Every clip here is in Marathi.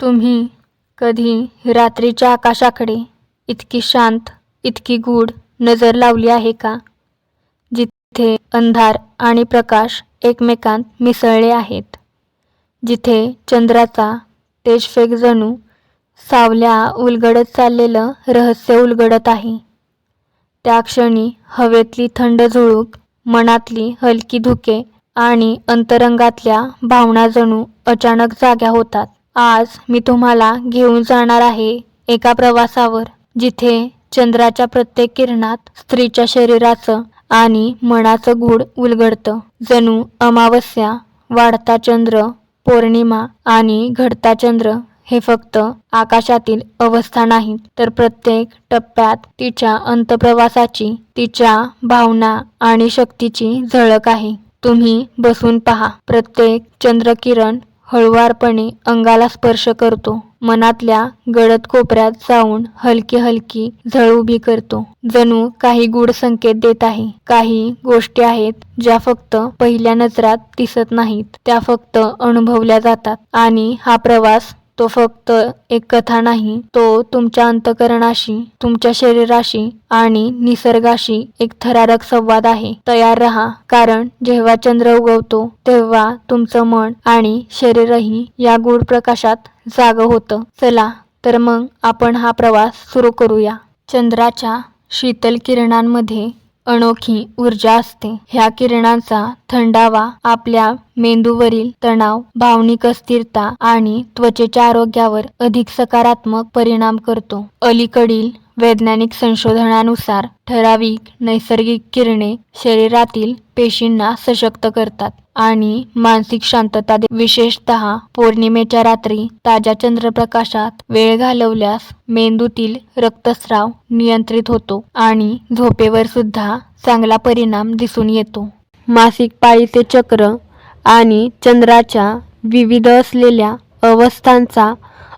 तुम्ही कधी रात्रीच्या आकाशाकडे इतकी शांत इतकी गूढ नजर लावली आहे का? जिथे अंधार आणि प्रकाश एकमेकांत मिसळले आहेत जिथे चंद्राचा तेजफेक जणू सावल्या उलगडत चाललेलं रहस्य उलगडत आहे त्या क्षणी हवेतली थंड झुळूक मनातली हलकी धुके आणि अंतरंगातल्या भावना जणू अचानक जाग्या होतात. आज मी तुम्हाला घेऊन जाणार आहे एका प्रवासावर जिथे चंद्राच्या प्रत्येक किरणात स्त्रीच्या शरीराचं आणि मनाचं गूढ उलगडतं. जणू अमावस्या वाढता चंद्र पौर्णिमा आणि घडता चंद्र हे फक्त आकाशातील अवस्था नाहीत तर प्रत्येक टप्प्यात तिच्या अंतप्रवासाची तिच्या भावना आणि शक्तीची झळक आहे. तुम्ही बसून पहा. प्रत्येक चंद्रकिरण हळुवारपणे अंगाला स्पर्श करतो. मनातल्या गडद कोपऱ्यात जाऊन हलकी हलकी झळ उभी करतो. जणू काही गूढ संकेत देत आहे. काही गोष्टी आहेत ज्या फक्त पहिल्या नजरात दिसत नाहीत. त्या फक्त अनुभवल्या जातात आणि हा प्रवास तो फक्त एक कथा नाही तो तुमच्या अंतकरणाशी तुमच्या शरीराशी आणि निसर्गाशी एक थरारक संवाद आहे. तयार रहा कारण जेव्हा चंद्र उगवतो तेव्हा तुमचं मन आणि शरीरही या गूढ प्रकाशात जाग होतं. चला तर मग आपण हा प्रवास सुरू करूया. चंद्राच्या शीतल किरणांमध्ये अनोखी ऊर्जा असते. ह्या किरणांचा थंडावा आपल्या मेंदूवरील तणाव भावनिक अस्थिरता आणि त्वचेच्या आरोग्यावर अधिक सकारात्मक परिणाम करतो. अलीकडील वैज्ञानिक संशोधनानुसार ठराविक नैसर्गिक किरणे शरीरातील पेशींना सशक्त करतात आणि मानसिक शांतता विशेषत विशेषतः पौर्णिमेच्या रात्री ताज्या चंद्रप्रकाशात वेळ घालवल्यास मेंदूतील रक्तस्राव नियंत्रित होतो आणि झोपेवर सुद्धा चांगला परिणाम दिसून येतो. मासिक पाळीचे चक्र आणि चंद्राच्या विविध असलेल्या अवस्थांचा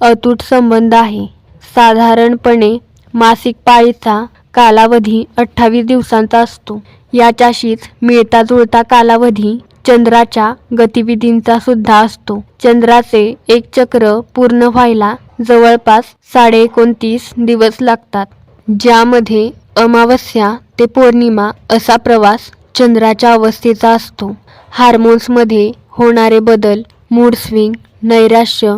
अतूट संबंध आहे. साधारणपणे मासिक पाळीचा कालावधी अठ्ठावीस दिवसांचा असतो. याच्याशीच मिळता जुळता कालावधी चंद्राच्या गतिविधींचा सुद्धा असतो. चंद्राचे एक चक्र पूर्ण व्हायला जवळपास साडे एकोणतीस दिवस लागतात. ज्यामध्ये अमावस्या ते पौर्णिमा असा प्रवास चंद्राच्या अवस्थेचा असतो. हार्मोन्समध्ये होणारे बदल मूड स्विंग नैराश्य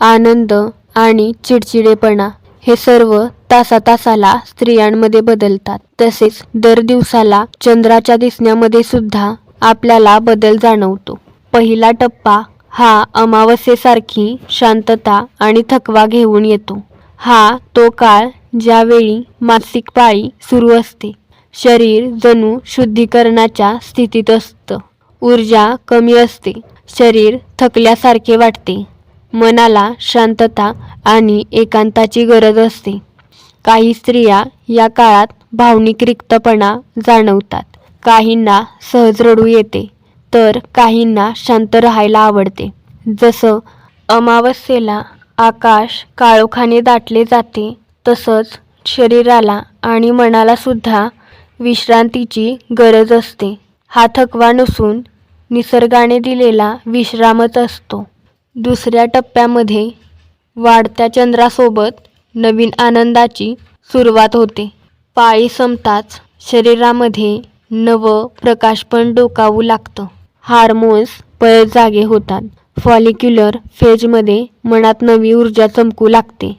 आनंद आणि चिडचिडेपणा हे सर्व तासा तासाला स्त्रियांमध्ये बदलतात. तसेच दर दिवसाला चंद्राच्या दिसण्यामध्ये सुद्धा आपल्याला बदल जाणवतो. पहिला टप्पा हा अमावस्येसारखी शांतता आणि थकवा घेऊन येतो. हा तो काळ ज्यावेळी मासिक पाळी सुरू असते. शरीर जणू शुद्धीकरणाच्या स्थितीत असतं. ऊर्जा कमी असते. शरीर थकल्यासारखे वाटते. मनाला शांतता आणि एकांताची गरज असते. काही स्त्रिया या काळात भावनिक रिक्तपणा जाणवतात. काहींना सहज रडू येते तर काहींना शांत राहायला आवडते. जसं अमावस्येला आकाश काळोखाने दाटले जाते तसंच शरीराला आणि मनाला सुद्धा विश्रांतीची गरज असते. हा थकवा नसून निसर्गाने दिलेला विश्रामच असतो. दुसऱ्या टप्प्यामध्ये वाढत्या चंद्रासोबत नवीन आनंदाची सुरुवात होते. पाळी संपताच शरीरामध्ये नवं प्रकाश पण डोकावू लागतं. हार्मोन्स परत जागे होतात. फॉलिक्युलर फेजमध्ये मनात नवी ऊर्जा चमकू लागते.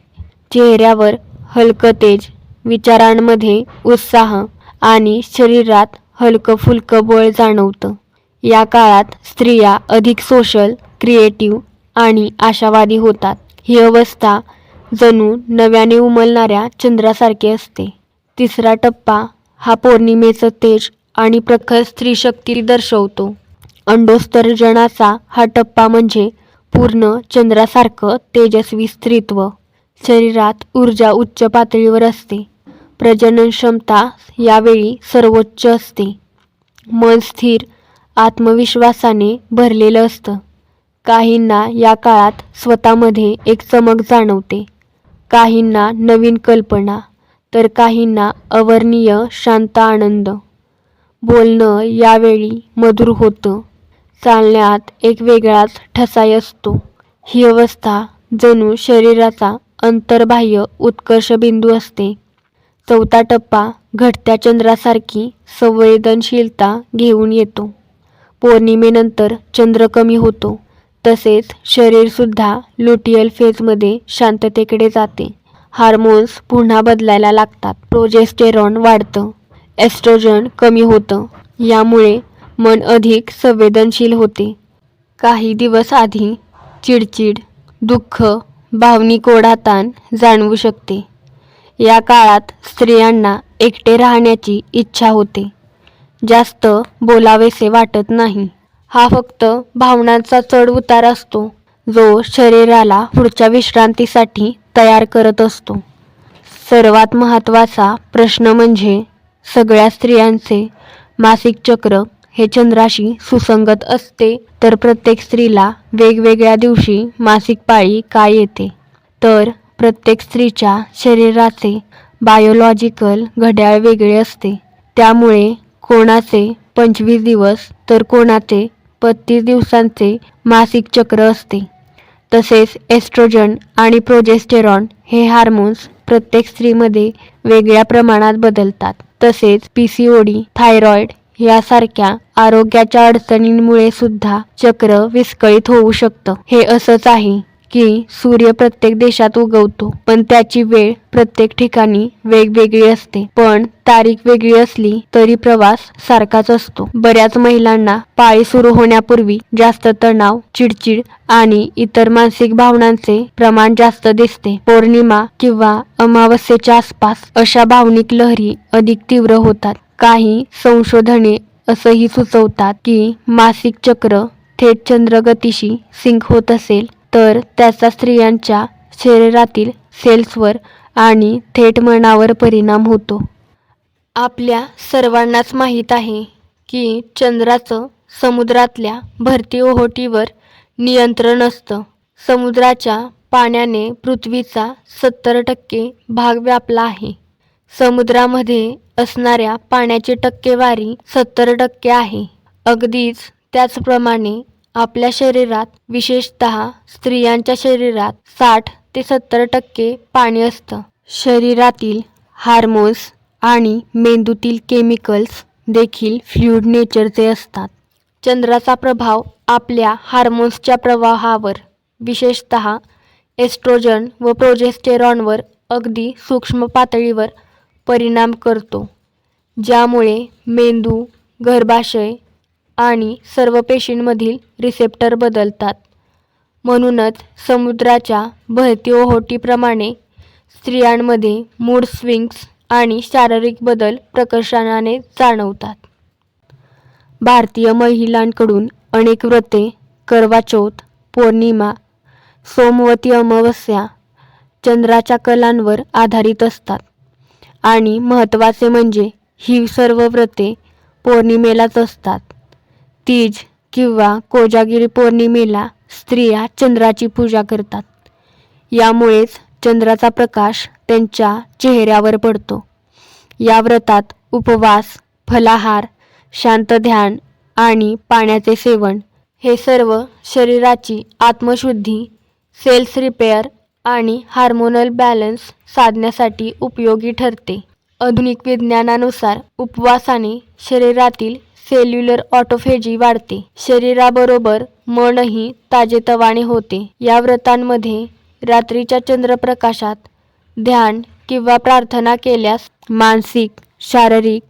चेहऱ्यावर हलकं तेज विचारांमध्ये उत्साह आणि शरीरात हलकं फुलकं बळ जाणवतं. या काळात स्त्रिया अधिक सोशल क्रिएटिव्ह आणि आशावादी होतात. ही अवस्था जणू नव्याने उमलणाऱ्या चंद्रासारखे असते. तिसरा टप्पा हा पौर्णिमेचं तेज आणि प्रखर स्त्रीशक्ती दर्शवतो. अंडोस्तर्जनाचा हा टप्पा म्हणजे पूर्ण चंद्रासारखं तेजस्वी स्त्रीत्व. शरीरात ऊर्जा उच्च पातळीवर असते. प्रजनन क्षमता यावेळी सर्वोच्च असते. मन स्थिर आत्मविश्वासाने भरलेलं असतं. काहींना या काळात स्वतःमध्ये एक चमक जाणवते. काहींना नवीन कल्पना तर काहींना अवर्णीय शांत आनंद बोलणं यावेळी मधुर होतं. चालण्यात एक वेगळाच ठसाय असतो. ही अवस्था जणू शरीराचा अंतर्बाह्य उत्कर्ष बिंदू असते. चौथा टप्पा घटत्या चंद्रासारखी संवेदनशीलता घेऊन येतो. पौर्णिमेनंतर चंद्र कमी होतो. तसेच शरीरसुद्धा लुटियल फेजमध्ये शांततेकडे जाते. हार्मोन्स पुन्हा बदलायला लागतात. प्रोजेस्टेरॉन वाढतं. एस्ट्रोजन कमी होतं. यामुळे मन अधिक संवेदनशील होते. काही दिवस आधी चिडचिड दुःख भावनिक ओढाताण जाणवू शकते. या काळात स्त्रियांना एकटे राहण्याची इच्छा होते. जास्त बोलावेसे वाटत नाही. हा फक्त भावनांचा चढ उतार असतो. जो शरीराला पुढच्या विश्रांतीसाठी तयार करत असतो. सर्वात महत्त्वाचा प्रश्न म्हणजे सगळ्या स्त्रियांचे मासिक चक्र हे चंद्राशी सुसंगत असते तर प्रत्येक स्त्रीला वेगवेगळ्या दिवशी मासिक पाळी का येते? तर प्रत्येक स्त्रीच्या शरीराचे बायोलॉजिकल घड्याळ वेगळे असते. त्यामुळे कोणाचे पंचवीस दिवस तर कोणाचे बत्तीस दिवसांचे मासिक चक्र असते. तसेच एस्ट्रोजन आणि प्रोजेस्टेरॉन हे हार्मोन्स प्रत्येक स्त्रीमध्ये वेगळ्या प्रमाणात बदलतात. तसेच P C O D thyroid यासारख्या आरोग्याच्या अडचणींमुळे सुद्धा चक्र विस्कळीत होऊ शकतं. हे असंच आहे. की सूर्य प्रत्येक देशात उगवतो पण त्याची वेळ प्रत्येक ठिकाणी वेगवेगळी असते. पण तारीख वेगळी असली तरी प्रवास सारखाच असतो. बऱ्याच महिलांना पाळी सुरू होण्यापूर्वी जास्त तणाव चिडचिड आणि इतर मानसिक भावनांचे प्रमाण जास्त दिसते. पौर्णिमा किंवा अमावस्येच्या आसपास अशा भावनिक लहरी अधिक तीव्र होतात. काही संशोधने असंही सुचवतात की मासिक चक्र थेट चंद्रगतीशी सिंक होत असेल. तर त्याचा स्त्रियांच्या शरीरातील सेल्सवर आणि थेट मनावर परिणाम होतो. आपल्या सर्वांनाच माहीत आहे की चंद्राचं समुद्रातल्या भरती ओहोटीवर नियंत्रण असतं. समुद्राच्या पाण्याने पृथ्वीचा सत्तर टक्के भाग व्यापला आहे. समुद्रामध्ये असणाऱ्या पाण्याची टक्केवारी सत्तर टक्के आहे. अगदीच त्याचप्रमाणे आपल्या शरीरात विशेषत स्त्रियांच्या शरीरात साठ ते सत्तर टक्के पाणी असतं. शरीरातील हार्मोन्स आणि मेंदूतील केमिकल्स देखील फ्ल्युड नेचरचे असतात. चंद्राचा प्रभाव आपल्या हार्मोन्सच्या प्रवाहावर विशेषत एस्ट्रोजन व प्रोजेस्टेरॉनवर अगदी सूक्ष्म पातळीवर परिणाम करतो ज्यामुळे मेंदू गर्भाशय आणि सर्व पेशींमधील रिसेप्टर बदलतात. म्हणूनच समुद्राच्या भरती ओहोटीप्रमाणे स्त्रियांमध्ये मूड स्विंग्स आणि शारीरिक बदल प्रकर्षाने जाणवतात. भारतीय महिलांकडून अनेक व्रते करवाचौथ पौर्णिमा सोमवती अमावस्या चंद्राच्या कलांवर आधारित असतात. आणि महत्त्वाचे म्हणजे ही सर्व व्रते पौर्णिमेलाच असतात. तीज किंवा कोजागिरी पौर्णिमेला स्त्रिया चंद्राची पूजा करतात. यामुळेच चंद्राचा प्रकाश त्यांच्या चेहऱ्यावर पडतो. या व्रतात उपवास फलाहार शांत ध्यान आणि पाण्याचे सेवन हे सर्व शरीराची आत्मशुद्धी सेल्स रिपेअर आणि हार्मोनल बॅलन्स साधण्यासाठी उपयोगी ठरते. आधुनिक विज्ञानानुसार उपवासाने शरीरातील सेल्युलर ऑटोफेजी वाढते. शरीराबरोबर मनही ताजेतवाने होते. या व्रतांमध्ये रात्रीच्या चंद्रप्रकाशात ध्यान किंवा प्रार्थना केल्यास मानसिक शारीरिक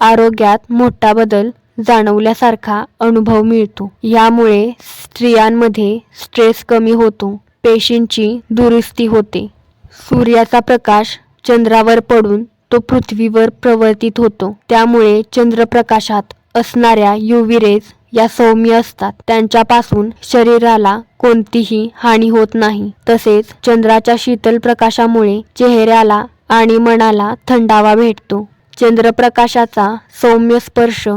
आरोग्यात मोठा बदल जाणवल्यासारखा अनुभव मिळतो. यामुळे स्त्रियांमध्ये स्ट्रेस कमी होतो. पेशींची दुरुस्ती होते. सूर्याचा प्रकाश चंद्रावर पडून तो पृथ्वीवर प्रवर्तित होतो. त्यामुळे चंद्रप्रकाशात असणाऱ्या युव्ही रेज या सौम्य असतात. त्यांच्यापासून शरीराला कोणतीही हानी होत नाही. तसेच चंद्राच्या शीतल प्रकाशामुळे चेहऱ्याला आणि मनाला थंडावा भेटतो. चंद्रप्रकाशाचा सौम्य स्पर्श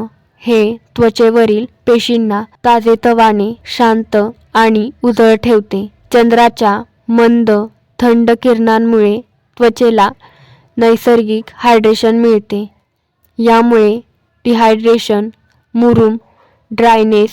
हे त्वचेवरील पेशींना ताजेतवाने शांत आणि उजळ ठेवते. चंद्राच्या मंद थंड किरणांमुळे त्वचेला नैसर्गिक हायड्रेशन मिळते. यामुळे डिहायड्रेशन मुरूम ड्रायनेस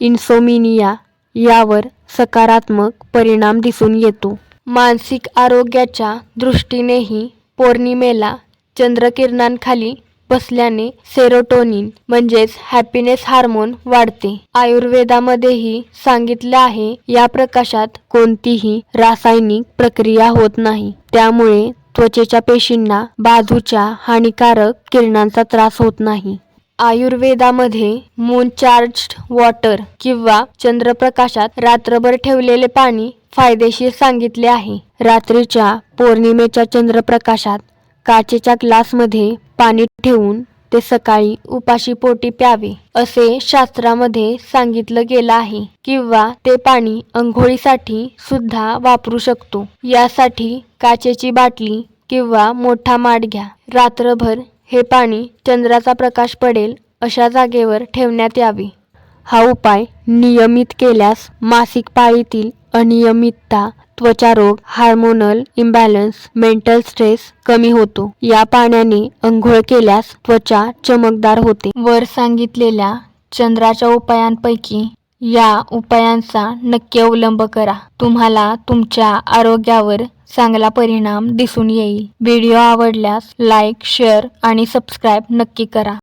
इन्सोमिनिया यावर सकारात्मक परिणाम दिसून येतो. मानसिक आरोग्याच्या दृष्टीनेही पौर्णिमेला चंद्रकिरणांखाली बसल्याने सेरोटोनिन म्हणजेच हॅपीनेस हार्मोन वाढते. आयुर्वेदामध्येही सांगितले आहे या प्रकाशात कोणतीही रासायनिक प्रक्रिया होत नाही. त्यामुळे त्वचेच्या पेशींना बाजूच्या हानिकारक किरणांचा त्रास होत नाही. आयुर्वेदामध्ये मून चार्ज्ड वॉटर किंवा चंद्रप्रकाशात रात्रभर ठेवलेले पाणी फायदेशीर सांगितले आहे. रात्रीच्या पौर्णिमेच्या चंद्रप्रकाशात काचेच्या ग्लासमध्ये पाणी ठेवून ते सकाळी उपाशी पोटी प्यावे असे शास्त्रामध्ये सांगितलं गेलं आहे. किंवा ते पाणी अंघोळीसाठी सुद्धा वापरू शकतो. यासाठी काचेची बाटली किंवा मोठा माठ घ्या. रात्रभर हे पाणी चंद्राचा प्रकाश पडेल अशा जागेवर ठेवण्यात यावे. हा उपाय नियमित केल्यास मासिक पाळीतील अनियमितता त्वचारोग हार्मोनल इम्बॅलन्स मेंटल स्ट्रेस कमी होतो. या पाण्याने अंघोळ केल्यास त्वचा चमकदार होते. वर सांगितलेल्या चंद्राच्या उपायांपैकी या उपायांचा नक्की अवलंब करा. तुम्हाला तुमच्या आरोग्यावर चांगला परिणाम दिसून येईल. व्हिडिओ आवडल्यास लाईक शेअर आणि सबस्क्राईब नक्की करा.